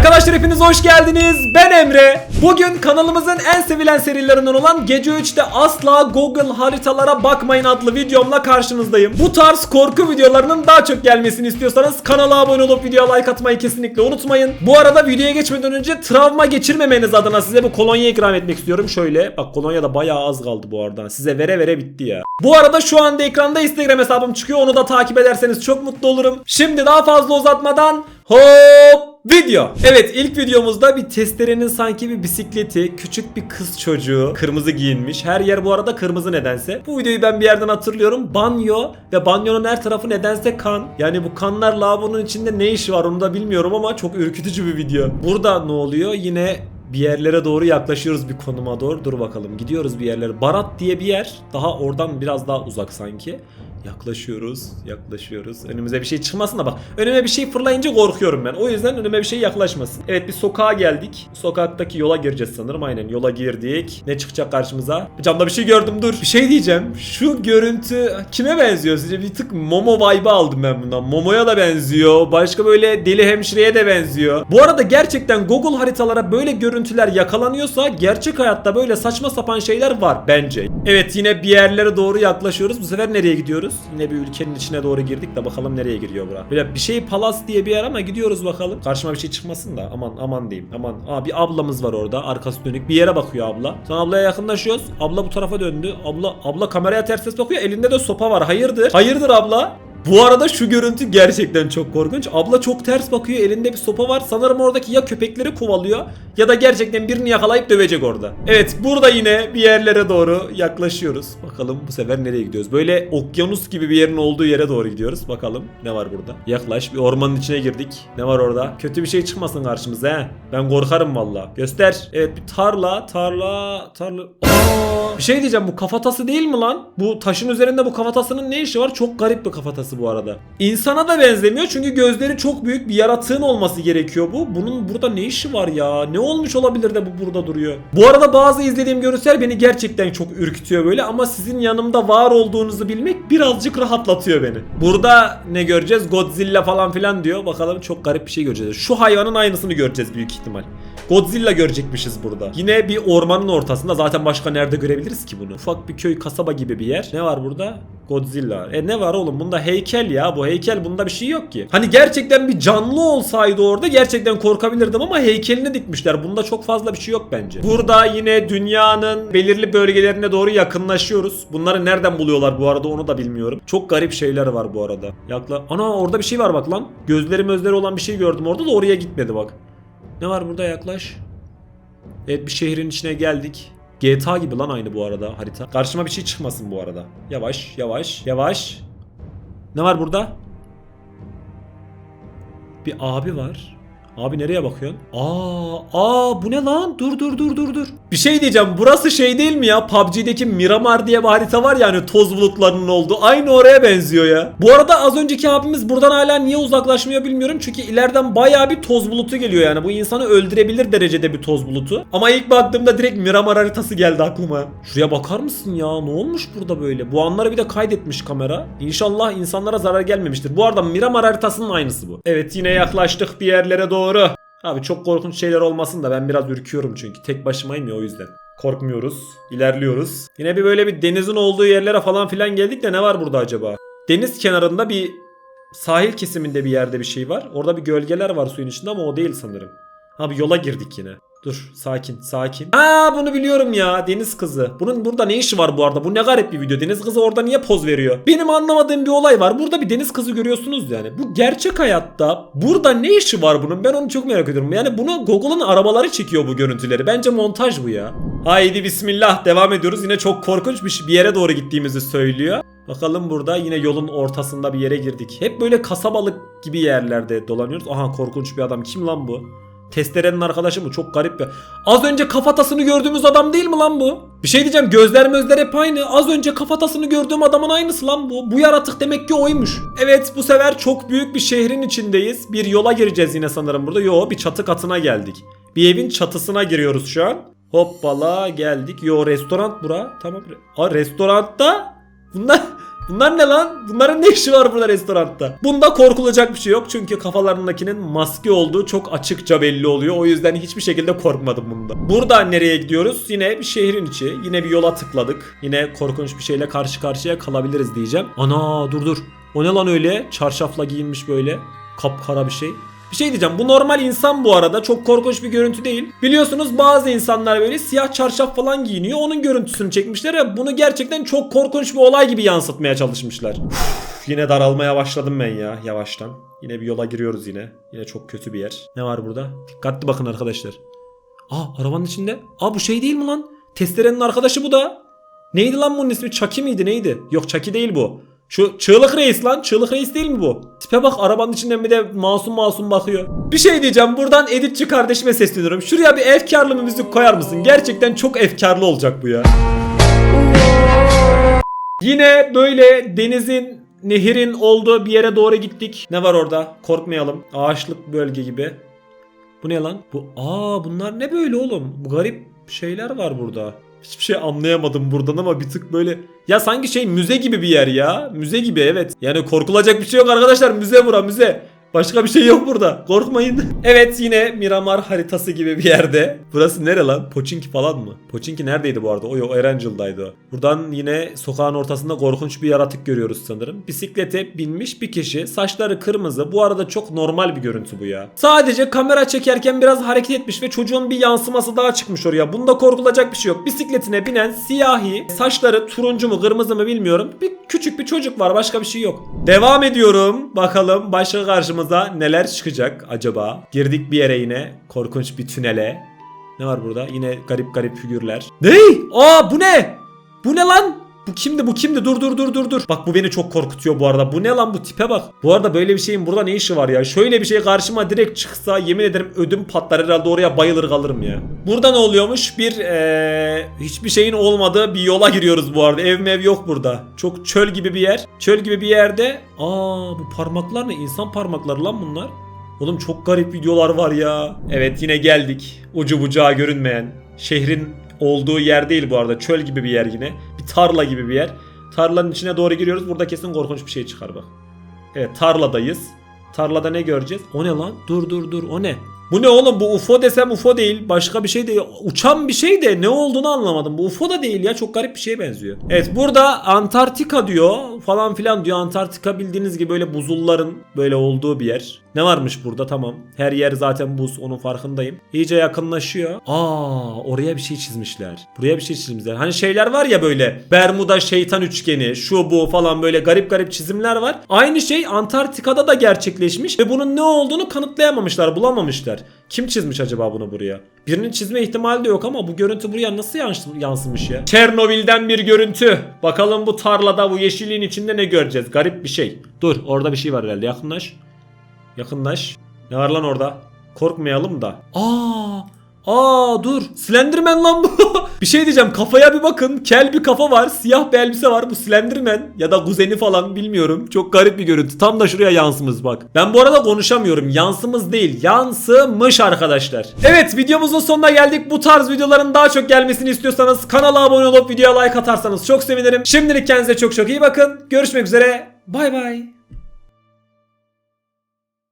Arkadaşlar hepiniz hoş geldiniz. Ben Emre. Bugün kanalımızın en sevilen serilerinden olan Gece 3'te asla Google haritalara bakmayın adlı videomla karşınızdayım. Bu tarz korku videolarının daha çok gelmesini istiyorsanız kanala abone olup videoya like atmayı kesinlikle unutmayın. Bu arada videoya geçmeden önce travma geçirmemeniz adına size bu kolonya ikram etmek istiyorum. Şöyle bak kolonya da bayağı az kaldı bu arada. Size vere vere bitti ya. Bu arada şu anda ekranda Instagram hesabım çıkıyor. Onu da takip ederseniz çok mutlu olurum. Şimdi daha fazla uzatmadan hop Video. Evet ilk videomuzda bir testerenin sanki bir bisikleti, küçük bir kız çocuğu, kırmızı giyinmiş. Her yer bu arada kırmızı nedense. Bu videoyu ben bir yerden hatırlıyorum. Banyo ve banyonun her tarafı nedense kan. Yani bu kanlar lavabonun içinde ne işi var onu da bilmiyorum ama çok ürkütücü bir video. Burada ne oluyor? Yine bir yerlere doğru yaklaşıyoruz bir konuma doğru. Dur bakalım gidiyoruz bir yerlere. Barat diye bir yer. Daha oradan biraz daha uzak sanki. Yaklaşıyoruz, yaklaşıyoruz. Önümüze bir şey çıkmasın da bak. Önüme bir şey fırlayınca korkuyorum ben. O yüzden önüme bir şey yaklaşmasın. Evet bir sokağa geldik. Sokaktaki yola gireceğiz sanırım. Aynen yola girdik. Ne çıkacak karşımıza? Camda bir şey gördüm dur. Bir şey diyeceğim. Şu görüntü kime benziyor sizce? Bir tık Momo vibe'ı aldım ben bundan. Momo'ya da benziyor. Başka böyle deli hemşireye de benziyor. Bu arada gerçekten Google haritalara böyle görüntüler yakalanıyorsa gerçek hayatta böyle saçma sapan şeyler var bence. Evet yine bir yerlere doğru yaklaşıyoruz. Bu sefer nereye gidiyoruz? Yine bir ülkenin içine doğru girdik de bakalım nereye giriyor bura. Böyle bir şey Palas diye bir yer ama gidiyoruz bakalım. Karşıma bir şey çıkmasın da aman aman diyeyim. Aman. Aa bir ablamız var orada arkası dönük. Bir yere bakıyor abla. Sonra ablaya yakınlaşıyoruz. Abla bu tarafa döndü. Abla abla kameraya ters ters bakıyor. Elinde de sopa var. Hayırdır? Hayırdır abla? Bu arada şu görüntü gerçekten çok korkunç. Abla çok ters bakıyor. Elinde bir sopa var. Sanırım oradaki ya köpekleri kovalıyor ya da gerçekten birini yakalayıp dövecek orada. Evet burada yine bir yerlere doğru yaklaşıyoruz. Bakalım bu sefer nereye gidiyoruz? Böyle okyanus gibi bir yerin olduğu yere doğru gidiyoruz. Bakalım ne var burada? Yaklaş. Bir ormanın içine girdik. Ne var orada? Kötü bir şey çıkmasın karşımıza he. Ben korkarım valla. Göster. Evet bir tarla, tarla, tarla. Bir şey diyeceğim bu kafatası değil mi lan? Bu taşın üzerinde bu kafatasının ne işi var? Çok garip bir kafatası bu arada. İnsana da benzemiyor çünkü gözleri çok büyük bir yaratığın olması gerekiyor bu. Bunun burada ne işi var ya? Ne olmuş olabilir de bu burada duruyor? Bu arada bazı izlediğim görüntüler beni gerçekten çok ürkütüyor böyle ama sizin yanımda var olduğunuzu bilmek birazcık rahatlatıyor beni. Burada ne göreceğiz? Godzilla falan filan diyor. Bakalım çok garip bir şey göreceğiz. Şu hayvanın aynısını göreceğiz büyük ihtimal. Godzilla görecekmişiz burada. Yine bir ormanın ortasında. Zaten başka nerede görebiliriz ki bunu? Ufak bir köy kasaba gibi bir yer. Ne var burada? Godzilla. E ne var oğlum? Bunda heykel ya. Bu heykel bunda bir şey yok ki. Hani gerçekten bir canlı olsaydı orada gerçekten korkabilirdim ama heykelini dikmişler. Bunda çok fazla bir şey yok bence. Burada yine dünyanın belirli bölgelerine doğru yakınlaşıyoruz. Bunları nereden buluyorlar bu arada onu da bilmiyorum. Çok garip şeyler var bu arada. Yakla. Ana orada bir şey var bak lan. Gözleri mözleri olan bir şey gördüm orada da oraya gitmedi bak. Ne var burada yaklaş. Evet bir şehrin içine geldik. GTA gibi lan aynı bu arada harita. Karşıma bir şey çıkmasın bu arada. Yavaş yavaş yavaş. Ne var burada? Bir abi var. Abi nereye bakıyorsun? Aa, aa bu ne lan? Dur dur dur dur dur. Bir şey diyeceğim. Burası şey değil mi ya? PUBG'deki Miramar diye bir harita var ya hani toz bulutlarının olduğu. Aynı oraya benziyor ya. Bu arada az önceki abimiz buradan hala niye uzaklaşmıyor bilmiyorum. Çünkü ileriden bayağı bir toz bulutu geliyor yani. Bu insanı öldürebilir derecede bir toz bulutu. Ama ilk baktığımda direkt Miramar haritası geldi aklıma. Şuraya bakar mısın ya? Ne olmuş burada böyle? Bu anları bir de kaydetmiş kamera. İnşallah insanlara zarar gelmemiştir. Bu arada Miramar haritasının aynısı bu. Evet yine yaklaştık bir yerlere doğru. Abi çok korkunç şeyler olmasın da ben biraz ürküyorum çünkü. Tek başımayım ya o yüzden. Korkmuyoruz. ilerliyoruz. Yine bir böyle bir denizin olduğu yerlere falan filan geldik de ne var burada acaba? Deniz kenarında bir sahil kesiminde bir yerde bir şey var. Orada bir gölgeler var suyun içinde ama o değil sanırım. Abi yola girdik yine. Dur sakin sakin. Aa bunu biliyorum ya deniz kızı. Bunun burada ne işi var bu arada? Bu ne garip bir video. Deniz kızı orada niye poz veriyor? Benim anlamadığım bir olay var. Burada bir deniz kızı görüyorsunuz yani. Bu gerçek hayatta burada ne işi var bunun? Ben onu çok merak ediyorum. Yani bunu Google'ın arabaları çekiyor bu görüntüleri. Bence montaj bu ya. Haydi bismillah devam ediyoruz. Yine çok korkunç bir, bir yere doğru gittiğimizi söylüyor. Bakalım burada yine yolun ortasında bir yere girdik. Hep böyle kasabalık gibi yerlerde dolanıyoruz. Aha korkunç bir adam. Kim lan bu? Testerenin arkadaşı mı? Çok garip bir. Az önce kafatasını gördüğümüz adam değil mi lan bu? Bir şey diyeceğim gözler mözler hep aynı. Az önce kafatasını gördüğüm adamın aynısı lan bu. Bu yaratık demek ki oymuş. Evet bu sefer çok büyük bir şehrin içindeyiz. Bir yola gireceğiz yine sanırım burada. Yo bir çatı katına geldik. Bir evin çatısına giriyoruz şu an. Hoppala geldik. Yo restoran bura. Tamam. Aa restoranda bunlar Bunlar ne lan? Bunların ne işi var burada restoranda? Bunda korkulacak bir şey yok çünkü kafalarındakinin maske olduğu çok açıkça belli oluyor. O yüzden hiçbir şekilde korkmadım bunda. Buradan nereye gidiyoruz? Yine bir şehrin içi. Yine bir yola tıkladık. Yine korkunç bir şeyle karşı karşıya kalabiliriz diyeceğim. Ana dur dur. O ne lan öyle? Çarşafla giyinmiş böyle. Kapkara bir şey. Bir şey diyeceğim bu normal insan bu arada çok korkunç bir görüntü değil. Biliyorsunuz bazı insanlar böyle siyah çarşaf falan giyiniyor onun görüntüsünü çekmişler ve bunu gerçekten çok korkunç bir olay gibi yansıtmaya çalışmışlar. Uf, yine daralmaya başladım ben ya yavaştan. Yine bir yola giriyoruz yine. Yine çok kötü bir yer. Ne var burada? Dikkatli bakın arkadaşlar. Aa arabanın içinde. Aa bu şey değil mi lan? Testerenin arkadaşı bu da. Neydi lan bunun ismi? Chucky miydi neydi? Yok Chucky değil bu. Şu çığlık reis lan. Çığlık reis değil mi bu? Tipe bak arabanın içinden bir de masum masum bakıyor. Bir şey diyeceğim. Buradan editçi kardeşime sesleniyorum. Şuraya bir efkarlı bir müzik koyar mısın? Gerçekten çok efkarlı olacak bu ya. Yine böyle denizin, nehirin olduğu bir yere doğru gittik. Ne var orada? Korkmayalım. Ağaçlık bölge gibi. Bu ne lan? Bu aa bunlar ne böyle oğlum? Bu garip şeyler var burada. Hiçbir şey anlayamadım buradan ama bir tık böyle ya sanki şey müze gibi bir yer ya. Müze gibi evet. Yani korkulacak bir şey yok arkadaşlar. Müze bura müze. Başka bir şey yok burada. Korkmayın. evet yine Miramar haritası gibi bir yerde. Burası nere lan? Poçinki falan mı? Poçinki neredeydi bu arada? O yok Erangel'daydı. Buradan yine sokağın ortasında korkunç bir yaratık görüyoruz sanırım. Bisiklete binmiş bir kişi. Saçları kırmızı. Bu arada çok normal bir görüntü bu ya. Sadece kamera çekerken biraz hareket etmiş ve çocuğun bir yansıması daha çıkmış oraya. Bunda korkulacak bir şey yok. Bisikletine binen siyahi, saçları turuncu mu kırmızı mı bilmiyorum. Bir küçük bir çocuk var. Başka bir şey yok. Devam ediyorum. Bakalım başka karşımıza neler çıkacak acaba? Girdik bir yere yine. Korkunç bir tünele. Ne var burada? Yine garip garip figürler. Ney? Aa bu ne? Bu ne lan? Bu kimdi bu kimdi? Dur dur dur dur dur. Bak bu beni çok korkutuyor bu arada. Bu ne lan bu tipe bak. Bu arada böyle bir şeyin burada ne işi var ya? Şöyle bir şey karşıma direkt çıksa yemin ederim ödüm patlar herhalde oraya bayılır kalırım ya. Burada ne oluyormuş? Bir eee, hiçbir şeyin olmadığı bir yola giriyoruz bu arada. Ev mev yok burada. Çok çöl gibi bir yer. Çöl gibi bir yerde. Aa bu parmaklar ne? İnsan parmakları lan bunlar. Oğlum çok garip videolar var ya. Evet yine geldik. Ucu bucağı görünmeyen. Şehrin olduğu yer değil bu arada. Çöl gibi bir yer yine. Bir tarla gibi bir yer. Tarlanın içine doğru giriyoruz. Burada kesin korkunç bir şey çıkar bak. Evet tarladayız. Tarlada ne göreceğiz? O ne lan? Dur dur dur o ne? Bu ne oğlum bu UFO desem UFO değil. Başka bir şey değil. Uçan bir şey de ne olduğunu anlamadım. Bu UFO da değil ya. Çok garip bir şeye benziyor. Evet burada Antarktika diyor falan filan diyor. Antarktika bildiğiniz gibi böyle buzulların böyle olduğu bir yer. Ne varmış burada tamam. Her yer zaten buz onun farkındayım. İyice yakınlaşıyor. Aa oraya bir şey çizmişler. Buraya bir şey çizmişler. Hani şeyler var ya böyle Bermuda şeytan üçgeni şu bu falan böyle garip garip çizimler var. Aynı şey Antarktika'da da gerçekleşmiş ve bunun ne olduğunu kanıtlayamamışlar, bulamamışlar. Kim çizmiş acaba bunu buraya? Birinin çizme ihtimali de yok ama bu görüntü buraya nasıl yans- yansımış ya? Çernobil'den bir görüntü. Bakalım bu tarlada bu yeşilliğin içinde ne göreceğiz? Garip bir şey. Dur orada bir şey var herhalde yakınlaş. Yakınlaş. Ne var lan orada? Korkmayalım da. Aa! Aa dur. Slenderman lan bu. bir şey diyeceğim. Kafaya bir bakın. Kel bir kafa var. Siyah bir elbise var. Bu Slenderman ya da kuzeni falan bilmiyorum. Çok garip bir görüntü. Tam da şuraya yansımız bak. Ben bu arada konuşamıyorum. Yansımız değil. Yansımış arkadaşlar. Evet videomuzun sonuna geldik. Bu tarz videoların daha çok gelmesini istiyorsanız kanala abone olup videoya like atarsanız çok sevinirim. Şimdilik kendinize çok çok iyi bakın. Görüşmek üzere. Bay bay.